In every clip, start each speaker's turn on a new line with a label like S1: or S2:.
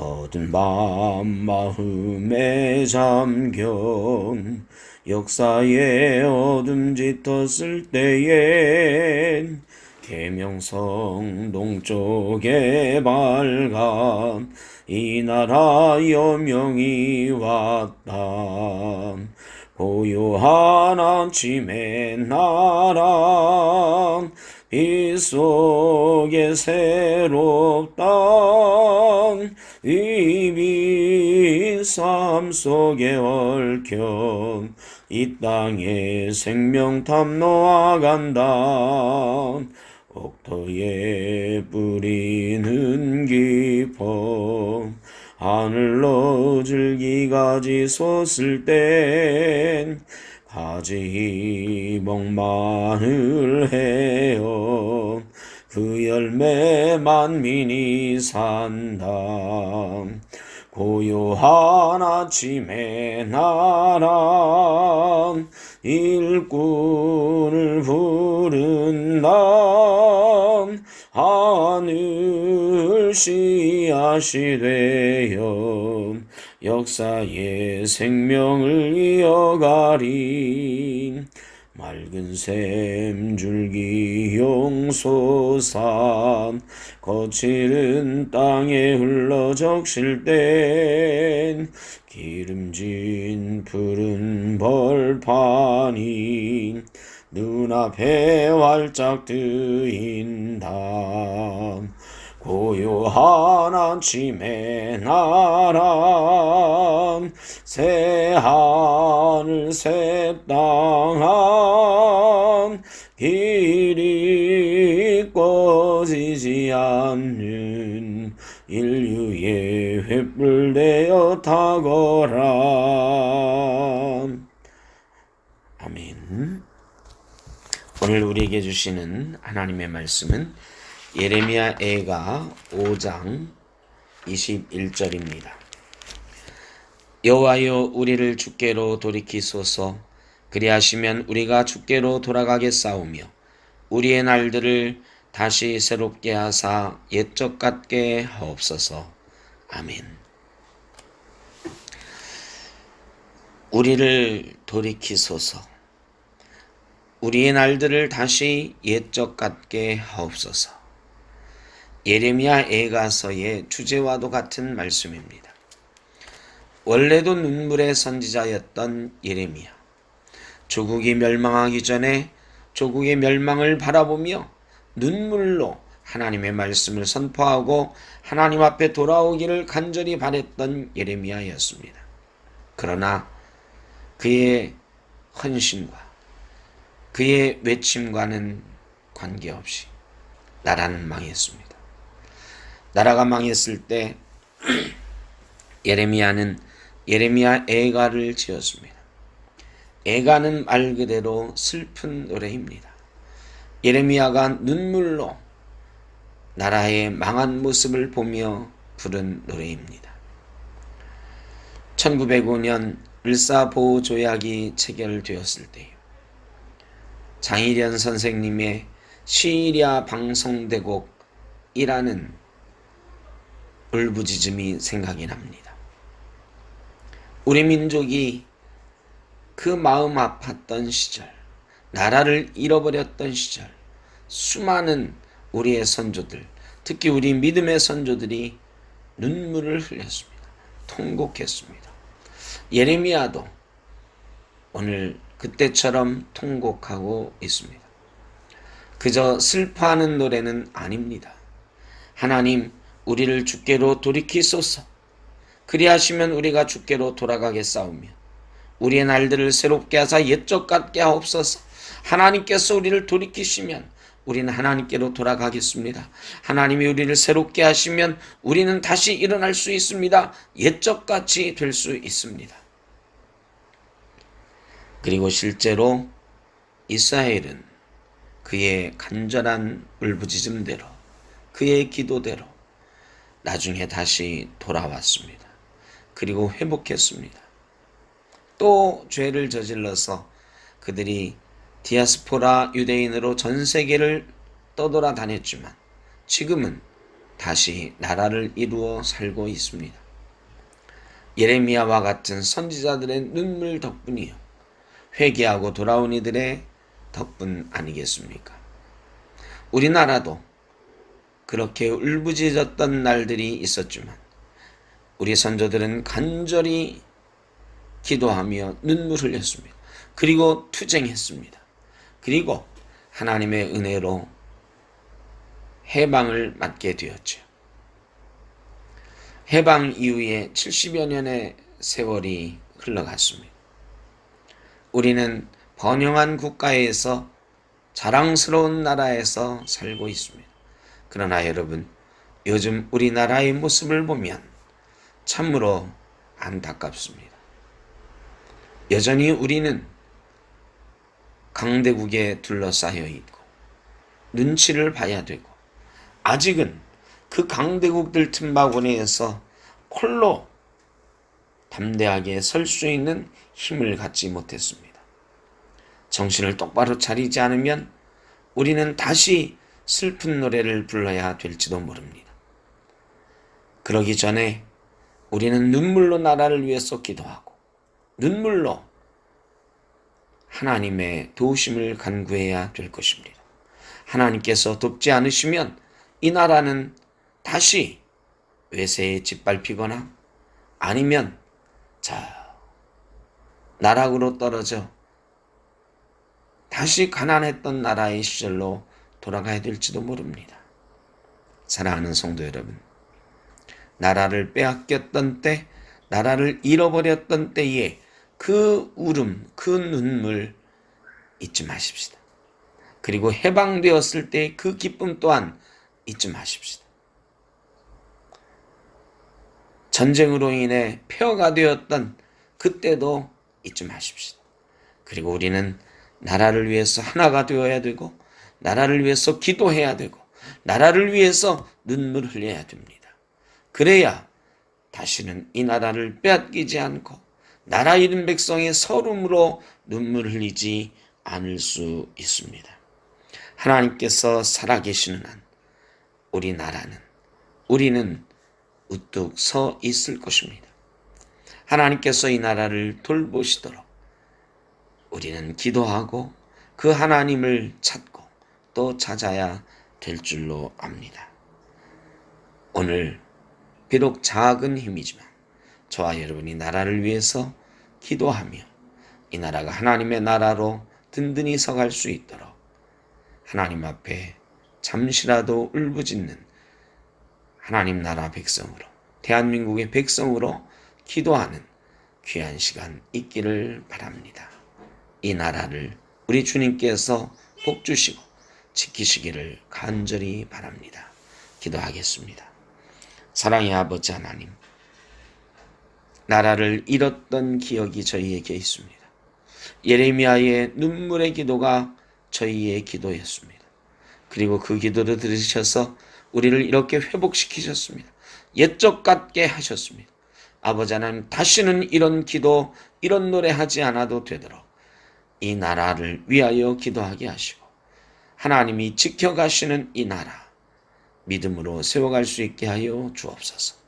S1: 어두운 밤 마음에 잠겨 역사의 어둠 짙었을 때엔 계명성 동쪽에 발간 이 나라 여명이 왔다. 고요한 아침의 나라 이 속에 새롭다 이비삶 속에 얽혀 이 땅에 생명 탐노아간다 옥토에 뿌리는 깊어 하늘로 줄기가 지 솟을 땐 가지 목마늘 해요 그 열매 만민이 산다. 고요한 아침에 나라 일꾼을 부른다. 하늘 씨앗이 되어 역사의 생명을 이어가리 맑은 샘 줄기 용소산 거칠은 땅에 흘러 적실 땐 기름진 푸른 벌판이 눈앞에 활짝 뜨인다. 고요한 아침의 나라 새 하늘 새 땅 꺼지지 않는 인류의 횃불되어 타거라. 아멘. 오늘 우리에게 주시는 하나님의 말씀은 예레미야 애가 5장 21절입니다. 여호와여 우리를 주께로 돌이키소서. 그리하시면 우리가 주께로 돌아가겠사오며 우리의 날들을 다시 새롭게 하사 옛적 같게 하옵소서. 아멘. 우리를 돌이키소서. 우리의 날들을 다시 옛적 같게 하옵소서. 예레미야 애가서의 주제와도 같은 말씀입니다. 원래도 눈물의 선지자였던 예레미야. 조국이 멸망하기 전에 조국의 멸망을 바라보며 눈물로 하나님의 말씀을 선포하고 하나님 앞에 돌아오기를 간절히 바랬던 예레미야였습니다. 그러나 그의 헌신과 그의 외침과는 관계없이 나라는 망했습니다. 나라가 망했을 때 예레미야는 예레미야 애가를 지었습니다. 애가는 말 그대로 슬픈 노래입니다. 예레미야가 눈물로 나라의 망한 모습을 보며 부른 노래입니다. 1905년 을사보호 조약이 체결되었을 때요. 장일현 선생님의 시리아 방송대곡이라는 울부짖음이 생각이 납니다. 우리 민족이 그 마음 아팠던 시절, 나라를 잃어버렸던 시절, 수많은 우리의 선조들, 특히 우리 믿음의 선조들이 눈물을 흘렸습니다. 통곡했습니다. 예레미야도 오늘 그때처럼 통곡하고 있습니다. 그저 슬퍼하는 노래는 아닙니다. 하나님, 우리를 주께로 돌이키소서. 그리하시면 우리가 주께로 돌아가겠사오며 우리의 날들을 새롭게 하사 옛적 같게 하옵소서. 하나님께서 우리를 돌이키시면 우리는 하나님께로 돌아가겠습니다. 하나님이 우리를 새롭게 하시면 우리는 다시 일어날 수 있습니다. 옛적 같이 될 수 있습니다. 그리고 실제로 이스라엘은 그의 간절한 울부짖음대로 그의 기도대로 나중에 다시 돌아왔습니다. 그리고 회복했습니다. 또 죄를 저질러서 그들이 디아스포라 유대인으로 전 세계를 떠돌아 다녔지만 지금은 다시 나라를 이루어 살고 있습니다. 예레미야와 같은 선지자들의 눈물 덕분이요. 회개하고 돌아온 이들의 덕분 아니겠습니까? 우리나라도 그렇게 울부짖었던 날들이 있었지만 우리 선조들은 간절히 기도하며 눈물 흘렸습니다. 그리고 투쟁했습니다. 그리고 하나님의 은혜로 해방을 맞게 되었죠. 해방 이후에 70여 년의 세월이 흘러갔습니다. 우리는 번영한 국가에서 자랑스러운 나라에서 살고 있습니다. 그러나 여러분, 요즘 우리나라의 모습을 보면 참으로 안타깝습니다. 여전히 우리는 강대국에 둘러싸여 있고 눈치를 봐야 되고 아직은 그 강대국들 틈바구니에서 홀로 담대하게 설 수 있는 힘을 갖지 못했습니다. 정신을 똑바로 차리지 않으면 우리는 다시 슬픈 노래를 불러야 될지도 모릅니다. 그러기 전에 우리는 눈물로 나라를 위해서 기도하고 눈물로 하나님의 도우심을 간구해야 될 것입니다. 하나님께서 돕지 않으시면 이 나라는 다시 외세에 짓밟히거나 아니면 자 나락으로 떨어져 다시 가난했던 나라의 시절로 돌아가야 될지도 모릅니다. 사랑하는 성도 여러분, 나라를 빼앗겼던 때, 나라를 잃어버렸던 때에 그 울음, 그 눈물 잊지 마십시다. 그리고 해방되었을 때그 기쁨 또한 잊지 마십시다. 전쟁으로 인해 폐허가 되었던 그때도 잊지 마십시다. 그리고 우리는 나라를 위해서 하나가 되어야 되고, 나라를 위해서 기도해야 되고, 나라를 위해서 눈물 흘려야 됩니다. 그래야 다시는 이 나라를 빼앗기지 않고, 나라 잃은 백성의 서름으로 눈물 흘리지 않을 수 있습니다. 하나님께서 살아계시는 한, 우리 나라는, 우리는 우뚝 서 있을 것입니다. 하나님께서 이 나라를 돌보시도록 우리는 기도하고 그 하나님을 찾고 또 찾아야 될 줄로 압니다. 오늘 비록 작은 힘이지만 저와 여러분이 나라를 위해서 기도하며 이 나라가 하나님의 나라로 든든히 서갈 수 있도록 하나님 앞에 잠시라도 울부짖는 하나님 나라 백성으로 대한민국의 백성으로 기도하는 귀한 시간 있기를 바랍니다. 이 나라를 우리 주님께서 복 주시고 지키시기를 간절히 바랍니다. 기도하겠습니다. 사랑의 아버지 하나님, 나라를 잃었던 기억이 저희에게 있습니다. 예레미야의 눈물의 기도가 저희의 기도였습니다. 그리고 그 기도를 들으셔서 우리를 이렇게 회복시키셨습니다. 옛적 같게 하셨습니다. 아버지 하나님 다시는 이런 기도, 이런 노래 하지 않아도 되도록 이 나라를 위하여 기도하게 하시고 하나님이 지켜가시는 이 나라 믿음으로 세워갈 수 있게 하여 주옵소서.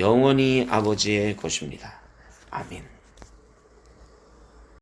S1: 영원히 아버지의 것입니다. 아멘.